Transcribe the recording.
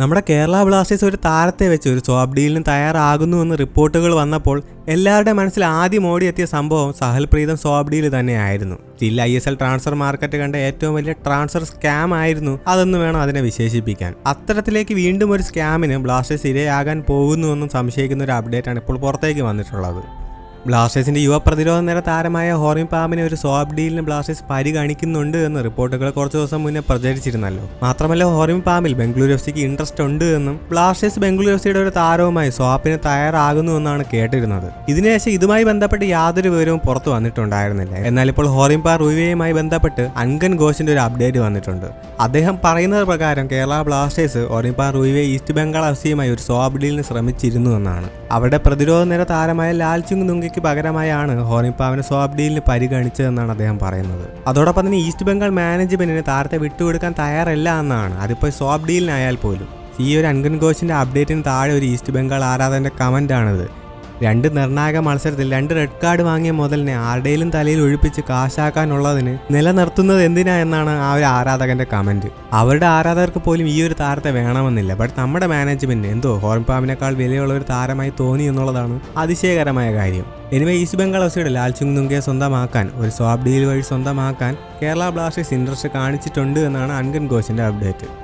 നമ്മുടെ കേരള ബ്ലാസ്റ്റേഴ്സ് ഒരു താരത്തെ വെച്ച് ഒരു സ്വാബ് ഡീലിന് തയ്യാറാകുന്നുവെന്ന് റിപ്പോർട്ടുകൾ വന്നപ്പോൾ എല്ലാവരുടെ മനസ്സിൽ ആദ്യം ഓടിയെത്തിയ സംഭവം സഹൽ പ്രീതം സ്വാബ് ഡീൽ തന്നെയായിരുന്നു. Still I S L transfer market കണ്ട ഏറ്റവും വലിയ ട്രാൻസ്ഫർ സ്കാം ആയിരുന്നു അതെന്ന് വേണം അതിനെ വിശേഷിപ്പിക്കാൻ. അത്തരത്തിലേക്ക് വീണ്ടും ഒരു സ്കാമിന് ബ്ലാസ്റ്റേഴ്സ് ഇരയാകാൻ പോകുന്നുവെന്നും സംശയിക്കുന്ന ഒരു അപ്ഡേറ്റ് ആണ് ഇപ്പോൾ പുറത്തേക്ക് വന്നിട്ടുള്ളത്. ബ്ലാസ്റ്റേഴ്സിന്റെ യുവ പ്രതിരോധ നിര താരമായ ഹോറിം പാമിനെ ഒരു സ്വാബ് ഡീലിന് ബ്ലാസ്റ്റേഴ്സ് പരി കാണിക്കുന്നുണ്ട് എന്ന് റിപ്പോർട്ടുകൾ കുറച്ച് ദിവസം മുന്നേ പ്രചരിച്ചിരുന്നല്ലോ. മാത്രമല്ല ഹോറിം പാമിൽ ബംഗളൂരു എഫ് സിക്ക് ഇൻട്രസ്റ്റ് ഉണ്ട് എന്നും ബ്ലാസ്റ്റേഴ്സ് ബംഗളൂരു എഫ് സിയുടെ ഒരു താരവുമായി സ്വാപ്പിന് തയ്യാറാകുന്നു എന്നാണ് കേട്ടിരുന്നത്. ഇതിനുശേഷം ഇതുമായി ബന്ധപ്പെട്ട് യാതൊരു വിവരവും പുറത്തു വന്നിട്ടുണ്ടായിരുന്നില്ല. എന്നാൽ ഇപ്പോൾ ഹോറിം പാർ റുവിയുമായി ബന്ധപ്പെട്ട് അൻകൻ ഘോഷിന്റെ ഒരു അപ്ഡേറ്റ് വന്നിട്ടുണ്ട്. അദ്ദേഹം പറയുന്നത് പ്രകാരം Kerala Blasters Hormipam Ruivah East Bengal F സിയുമായി ഒരു സ്വാബ് ഡീലിന് ശ്രമിച്ചിരുന്നു എന്നാണ്. അവിടെ പ്രതിരോധ നിര താരമായ ലാൽ ചുങ് നുങ്കയ്ക്ക് പകരമായാണ് ഹോറിംപാവിനെ സ്വാബ് ഡീലിന് പരിഗണിച്ചതെന്നാണ് അദ്ദേഹം പറയുന്നത്. അതോടൊപ്പം തന്നെ ഈസ്റ്റ് ബംഗാൾ മാനേജ്മെന്റിന് താരത്തെ വിട്ടുകൊടുക്കാൻ തയ്യാറല്ല എന്നാണ്. അതിപ്പോൾ സ്വാബ് ഡീലിനായാൽ പോലും. ഈ ഒരു അൻകൻ ഘോഷിന്റെ അപ്ഡേറ്റിന് താഴെ ഒരു ഈസ്റ്റ് ബംഗാൾ ആരാധകന്റെ കമന്റ് ആണിത്. രണ്ട് നിർണായക മത്സരത്തിൽ രണ്ട് റെഡ് കാർഡ് വാങ്ങിയ മുതലിനെ ആരുടെയും തലയിൽ ഒഴിപ്പിച്ച് കാശാക്കാനുള്ളതിന് നിലനിർത്തുന്നത് എന്തിനാ എന്നാണ് ആ ഒരു ആരാധകന്റെ കമന്റ് അവരുടെ ആരാധകർക്ക് പോലും ഈ ഒരു താരത്തെ വേണമെന്നില്ല. ബട്ട് നമ്മുടെ മാനേജ്മെന്റ് എന്തോ ഹോർൺപാമിനേക്കാൾ വിലയുള്ള ഒരു താരമായി തോന്നി എന്നുള്ളതാണ് അതിശയകരമായ കാര്യം. എനിവേ ഈസ്റ്റ് ബംഗാൾ എഫ്സിയുടെ ലാൽചുങ് നുങ്കയെ സ്വന്തമാക്കാൻ ഒരു സ്വാബ് ഡീൽ വഴി സ്വന്തമാക്കാൻ കേരള ബ്ലാസ്റ്റേഴ്സ് ഇൻട്രസ്റ്റ് കാണിച്ചിട്ടുണ്ട് എന്നാണ് അൻകൻ ഘോഷിന്റെ അപ്ഡേറ്റ്